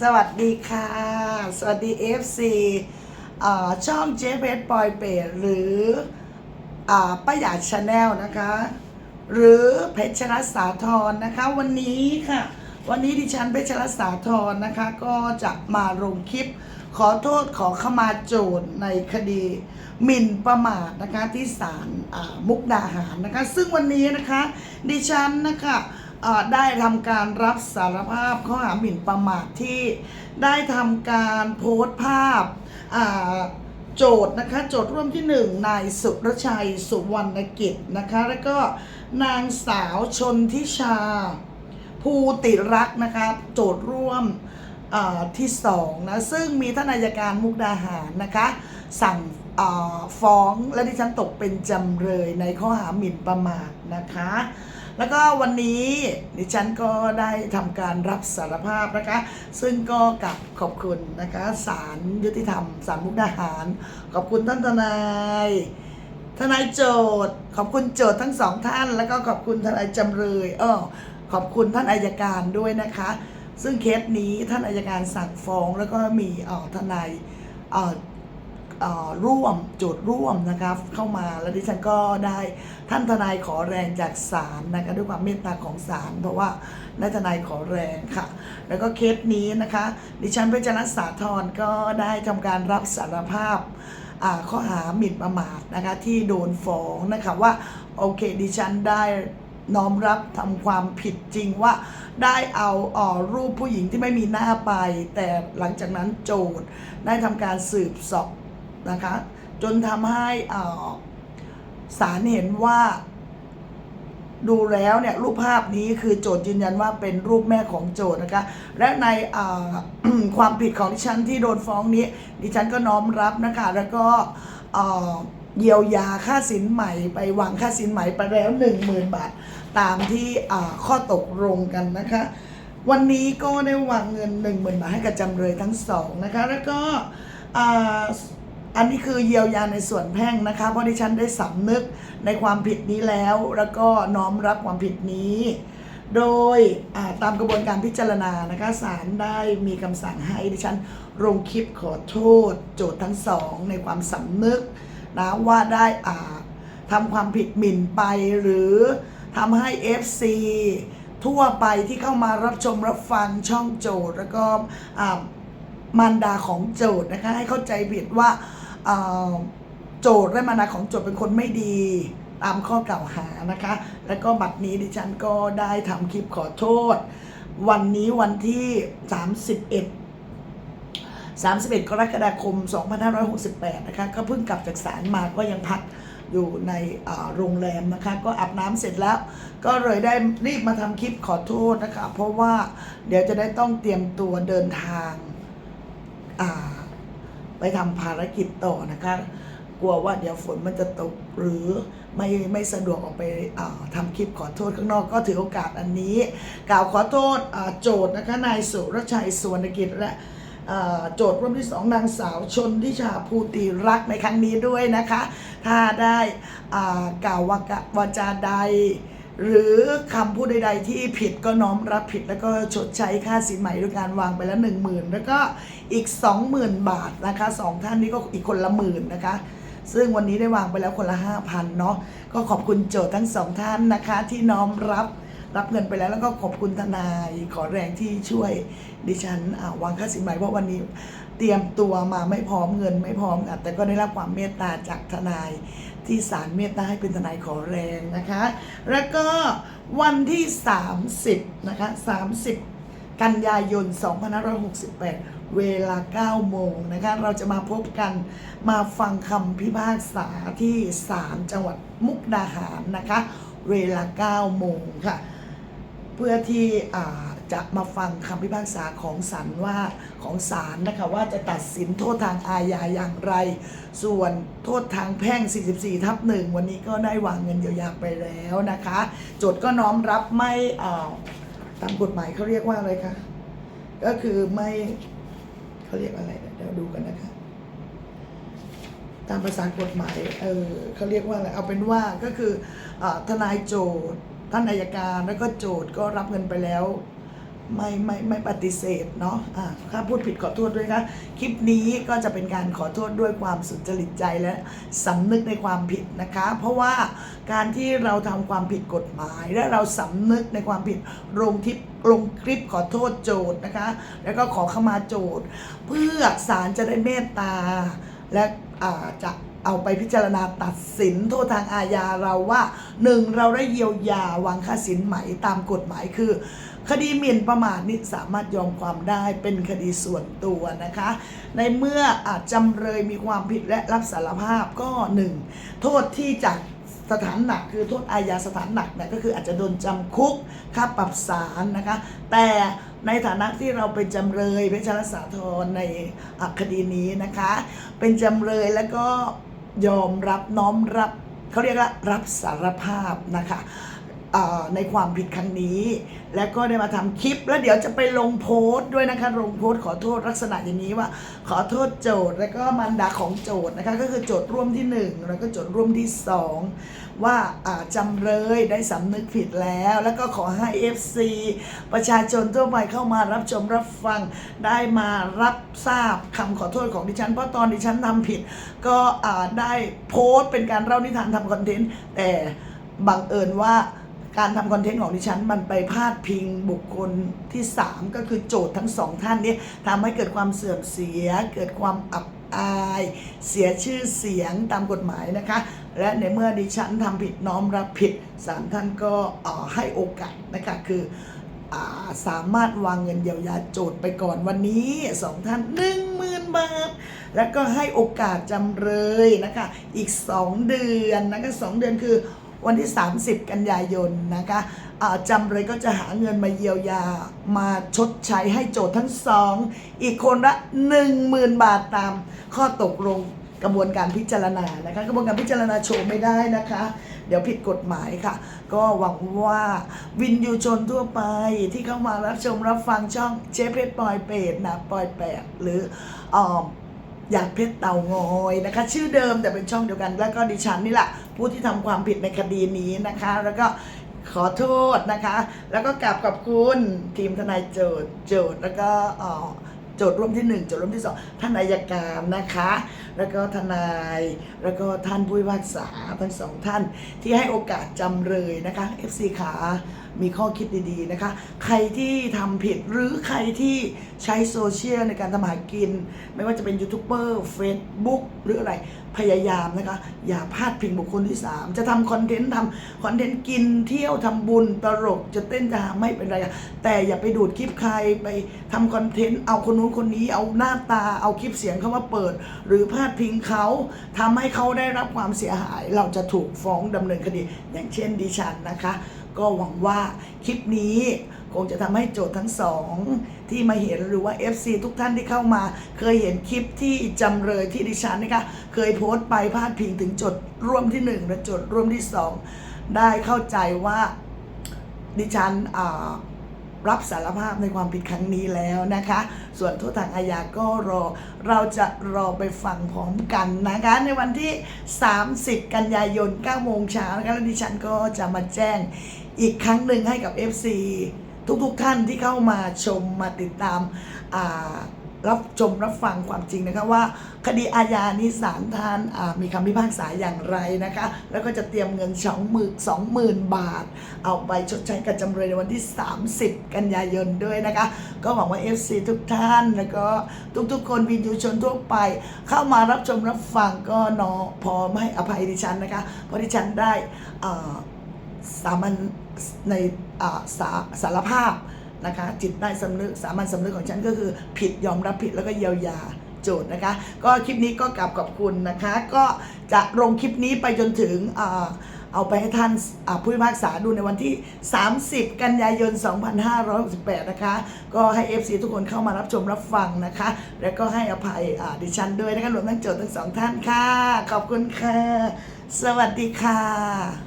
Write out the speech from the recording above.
สวัสดีค่ะ สวัสดี FC อช่องเจฟเพชปอยเปรหรืออป้าหยาดชาแนลนะคะ หรือเพชรรัสาธรนะคะ วันนี้ค่ะ วันนี้ดิฉันเพชรรัสาธรนะคะ ก็จะมาลงคลิปขอโทษขอขมาโจทย์ในคดีหมิ่นประมาทนะคะที่ศาลมุกดาหารนะคะ ซึ่งวันนี้นะคะดิฉันนะคะ ได้ทำการรับสารภาพข้อหาหมิ่นประมาทที่ได้ทำการโพสต์ภาพโจทย์นะคะโจทย์ร่วมที่หนึ่งนายสุรชัยสุวรรณกิจนะคะแล้วก็นางสาวชนทิชา ภูติรักนะคะโจทย์ร่วมที่สองนะซึ่งมีท่านอายการมุกดาหารนะคะสั่ง ฟ้องและดิฉันตกเป็นจำเลยในข้อหาหมิ่นประมาทนะคะ แล้วก็วันนี้ดิฉันก็ได้ทำการรับสารภาพนะคะ ซึ่งก็กับขอบคุณนะคะศาลยุติธรรมศาลมุกดาหาร ขอบคุณท่านทนายทนายโจทย์ ขอบคุณโจทย์ทั้งสองท่าน แล้วก็ขอบคุณทนายจำเลยเออขอบคุณท่านอายการด้วยนะคะ ซึ่งเคสนี้ท่านอายการสั่งฟ้องแล้วก็มีออทนายออ ร่วมโจทย์ร่วมนะคะเข้ามาแล้วดิฉันก็ได้ท่านทนายขอแรงจากศาลนะคะด้วยความเมตตาของศาลเพราะว่าได้ทนายขอแรงค่ะ แล้วก็เคสนี้นะคะ ดิฉันเพชรรันสาธรก็ได้ทำการรับสารภาพข้อหาหมิ่นประมาทนะคะที่โดนฟ้องนะคะว่าโอเคดิฉันได้น้อมรับทำความผิดจริงว่าได้เอาออรูปผู้หญิงที่ไม่มีหน้าไป แต่หลังจากนั้นโจทย์ได้ทำการสืบสอบ นะคะ จนทำให้อ่าศาลเห็นว่า ดูแล้วเนี่ยรูปภาพนี้คือโจทย์ยืนยันว่าเป็นรูปแม่ของโจทย์นะคะ และในความผิดของดิฉันที่โดนฟ้องนี้ ดิฉันก็น้อมรับนะคะ แล้วก็เยียวยาค่าสินใหม่ไปวางค่าสินใหม่ไปแล้ว1 0,000 บาท ตามที่ข้อตกลงกันนะคะ วันนี้ก็ได้วางเงิน 1 0,000 บาทให้กับจำเลยทั้งสองนะคะ แล้วก็ อันนี้คือเยียวยาในส่วนแพ่งนะคะ เพราะดิฉันได้สำนึกในความผิดนี้แล้ว แล้วก็น้อมรับความผิดนี้ โดยตามกระบวนการพิจารณานะคะศาลได้มีคำสั่งให้ดิฉันลงคลิปขอโทษ โจทย์ทั้งสองในความสำนึกนะว่าได้ทำความผิดหมิ่นไปหรือทำให้ FC ทั่วไปที่เข้ามารับชมรับฟังช่องโจทย์แล้วก็มารดาของโจทย์นะคะให้เข้าใจผิดว่า โจทย์และมารดาของโจทย์เป็นคนไม่ดีตามข้อกล่าวหานะคะ แล้วก็บัดนี้ดิฉันก็ได้ทำคลิปขอโทษ วันนี้วันที่ 31 31 กรกฎาคม 2568 นะคะ ก็เพิ่งกลับจากศาลมาก็ยังพักอยู่ในโรงแรมนะคะ ก็อาบน้ำเสร็จแล้ว ก็เลยได้รีบมาทำคลิปขอโทษนะคะ เพราะว่าเดี๋ยวจะได้ต้องเตรียมตัวเดินทางอ่า ไปทำภารกิจต่อนะคะ กลัวว่าเดี๋ยวฝนมันจะตกหรือไม่ไม่สะดวกออกไปอ่าทำคลิปขอโทษข้างนอกก็ถือโอกาสอันนี้ กล่าวขอโทษโจทย์นะคะนายสุรชัยสวนกิจและโจทย์ร่วมที่สองนางสาวชนทิชาภูติรักในครั้งนี้ด้วยนะคะ ถ้าได้กล่าววาวาจาใด หรือคำพูดใดๆที่ผิดก็น้อมรับผิดแล้วก็ชดใช้ค่าสินใหม่ด้วยการวางไปแล้วหนึ่งหมื่นแล้วก็อีกสองหมื่นบาทนะคะสองท่านนี้ก็อีกคนละหมื่นนะคะ ซึ่งวันนี้ได้วางไปแล้วคนละห้าพันเนาะก็ขอบคุณโจทย์ทั้งสองท่านนะคะ ที่น้อมรับรับเงินไปแล้วแล้วก็ขอบคุณทนายขอแรงที่ช่วยดิฉันวางค่าสินใหม่เพราะวันนี้เตรียมตัวมาไม่พร้อมเงินไม่พร้อมแต่ก็ได้รับความเมตตาจากทนาย ที่ศาลเมตตาให้เป็นทนายขอแรงนะคะ แล้วก็วันที่ 30 นะคะ 30 กันยายน 2568 เวลา 9 โมงนะคะ เราจะมาพบกันมาฟังคำพิพากษาที่ศาลจังหวัดมุกดาหารนะคะ เวลา 9 โมงค่ะ เพื่อที่อ่า จะมาฟังคำพิพากษาของศาลว่าของศาลนะคะว่าจะตัดสินโทษทางอาญาอย่างไร ส่วนโทษทางแพ่ง 44 ทับหนึ่งวันนี้ก็ได้วางเงินเยียวยาไปแล้วนะคะ โจทย์ก็น้อมรับไม่ตามกฎหมายเขาเรียกว่าอะไรคะ ก็คือไม่เขาเรียกอะไรเดี๋ยวดูกันนะคะตามภาษากฎหมาย เออเขาเรียกว่าอะไร เอาเป็นว่าก็คืออทนายโจทย์ ท่านอายการ แล้วก็โจทย์ก็รับเงินไปแล้ว ไม่ไม่ไม่ปฏิเสธเนาะอ่าถ้าพูดผิดขอโทษด้วยนะคลิปนี้ก็จะเป็นการขอโทษด้วยความสุจริตใจและสำนึกในความผิดนะคะ เพราะว่าการที่เราทำความผิดกฎหมาย และเราสำนึกในความผิดลงทิปลงคลิปขอโทษโจทย์นะคะ แล้วก็ขอขมาโจทย์ เพื่อศาลจะได้เมตตาและอ่าจะ เอาไปพิจารณาตัดสินโทษทางอาญาเราว่าหนึ่งเราได้เยียวยาวางค่าสินไหมตามกฎหมายคือ คดีหมิ่นประมาทนี่สามารถยอมความได้เป็นคดีส่วนตัวนะคะ ในเมื่ออาจจำเลยมีความผิดและรับสารภาพก็หนึ่งโทษที่จากสถานหนักคือโทษอาญาสถานหนักเนี่ยก็คืออาจจะโดนจำคุกค่าปรับศาลนะคะ แต่ในฐานะที่เราเป็นจำเลยเพชรสาธรในคดีนี้นะคะ เป็นจำเลยแล้วก็ ยอมรับน้อมรับเขาเรียกว่ารับสารภาพนะคะ ในความผิดครั้งนี้ แล้วก็ได้มาทำคลิป แล้วเดี๋ยวจะไปลงโพสต์ด้วยนะคะลงโพสต์ขอโทษลักษณะอย่างนี้ว่า ขอโทษโจทย์แล้วก็มันดาของโจทย์นะคะก็คือโจทย์ร่วมที่หนึ่งแล้วก็โจทย์ร่วมที่สองว่าอ่าจำเลยได้สำนึกผิดแล้ว แล้วก็ขอให้ FC ประชาชนทั่วไปเข้ามารับชมรับฟังได้มารับทราบคำขอโทษของดิฉัน เพราะตอนดิฉันทำผิด ก็ได้โพสต์เป็นการเล่านิทานทำคอนเทนต์แต่บังเอิญว่า การทำคอนเทนต์ของดิฉัน มันไปพาดพิงบุคคลที่ 3 ก็คือโจทย์ทั้งสองท่านนี้ทำให้เกิดความเสื่อมเสีย เกิดความอับอาย เสียชื่อเสียงตามกฎหมายนะคะ และในเมื่อดิฉันทำผิดน้อมรับผิดศาลท่านก็อ่อให้โอกาสนะคะคืออาสามารถวางเงินเยียวยาโจทย์ไปก่อนวันนี้สองท่านหนึ่งหมื่นบาท แล้วก็ให้โอกาสจำเลยนะคะ อีก 2 เดือนนะคะสองเดือนคือ วันที่ 30 กันยายนนะคะจำเลยก็จะหาเงินมาเยียวยามาชดใช้ให้โจทย์ทั้งสองอีกคนละ 10,000 บาทตามข้อตกลงกระบวนการพิจารณานะคะกระบวนการพิจารณาโชว์ไม่ได้นะคะ เดี๋ยวผิดกฎหมายค่ะ ก็หวังว่าวินยูชนทั่วไปที่เข้ามารับชมรับฟังช่องเจเพชรปอยเป็ดนะปอยแปดหรืออ อยากเพชรเต่างอยนะคะ ชื่อเดิมแต่เป็นช่องเดียวกัน แล้วก็ดิฉันนี่แหละผู้ที่ทำความผิดในคดีนี้นะคะ แล้วก็ขอโทษนะคะ แล้วก็กราบขอบคุณทีมทนายโจทย์โจทย์แล้วก็อ๋อ โจทย์ร่วมที่หนึ่งโจทย์ร่วมที่สองท่านอายการนะคะ แล้วก็ทนายแล้วก็ท่านผู้พิพากษาทั้งสองท่านที่ให้โอกาสจำเลยนะคะ FC ขามีข้อคิดดีๆนะคะ ใครที่ทำผิดหรือใครที่ใช้โซเชียลในการทำมหากิน ไม่ว่าจะเป็นยูทูบเบอร์เฟซบุ๊กหรืออะไร พยายามนะคะ อย่าพลาดพิงบุคคลที่ 3 จะทำคอนเทนต์ทำคอนเทนต์กินเที่ยวทำบุญตลกจะเต้นจะหาไม่เป็นไรแต่อย่าไปดูดคลิปใครไปทำคอนเทนต์เอาคนนู้นคนนี้เอาหน้าตาเอาคลิปเสียงเข้ามาเปิด หรือพลาดพิงเขาทำให้เขาได้รับความเสียหาย เราจะถูกฟ้องดำเนินคดี อย่างเช่นดิฉันนะคะ ก็หวังว่าคลิปนี้ คงจะทำให้โจทย์ทั้งสองที่มาเห็นหรือว่า FC ทุกท่านที่เข้ามา เคยเห็นคลิปที่จำเลยที่ดิฉันนะคะเคยโพสต์ไปพาดพิงถึงโจทย์ร่วมที่หนึ่งและโจทย์ร่วมที่สองได้เข้าใจว่าดิฉันรับสารภาพในความผิดครั้งนี้แล้วนะคะ ส่วนโทษทางอาญาก็รอ เราจะรอไปฟังพร้อมกันนะคะ ในวันที่ 30 กันยายน9โมงเช้านะคะแล้วดิฉันก็จะมาแจ้งอีกครั้งหนึ่งให้กับ FC ทุกๆทท่านที่เข้ามาชมมาติดตามรับชมรับฟังความจริงนะคะว่า คดีอาญานี้ศาลท่านมีคำพิพากษาอย่างไรนะคะ แล้วก็จะเตรียมเงินสองหมื่นสองหมื่นบาท เอาไปชดใช้กับจำเลยในวันที่ 30 กันยายนด้วยนะคะ ก็หวังว่า FC ทุกท่านแล้วก็ทุกๆ คนวินยูชนทั่วไป เข้ามารับชมรับฟังก็นอพร้อมให้อภัยดิฉันนะคะ เพราะดิฉันได้อ่า สามัญในสาสารภาพนะคะจิตใต้สำนึกสามัญสำนึกของฉันก็คือผิดยอมรับผิดแล้วก็เยียวยาโจทย์นะคะ ก็คลิปนี้ก็กลับขอบคุณนะคะ ก็จะลงคลิปนี้ไปจนถึงอเอาไปให้ท่านผู้พิพากษาดูในวันที่ 30 กันยายน 2568 นะคะ ก็ให้ FC ทุกคนเข้ามารับชมรับฟังนะคะ แล้วก็ให้อภัยดิฉันด้วยนะคะรวมทั้งโจทย์ทั้งสองท่านค่ะ ขอบคุณค่ะ สวัสดีค่ะ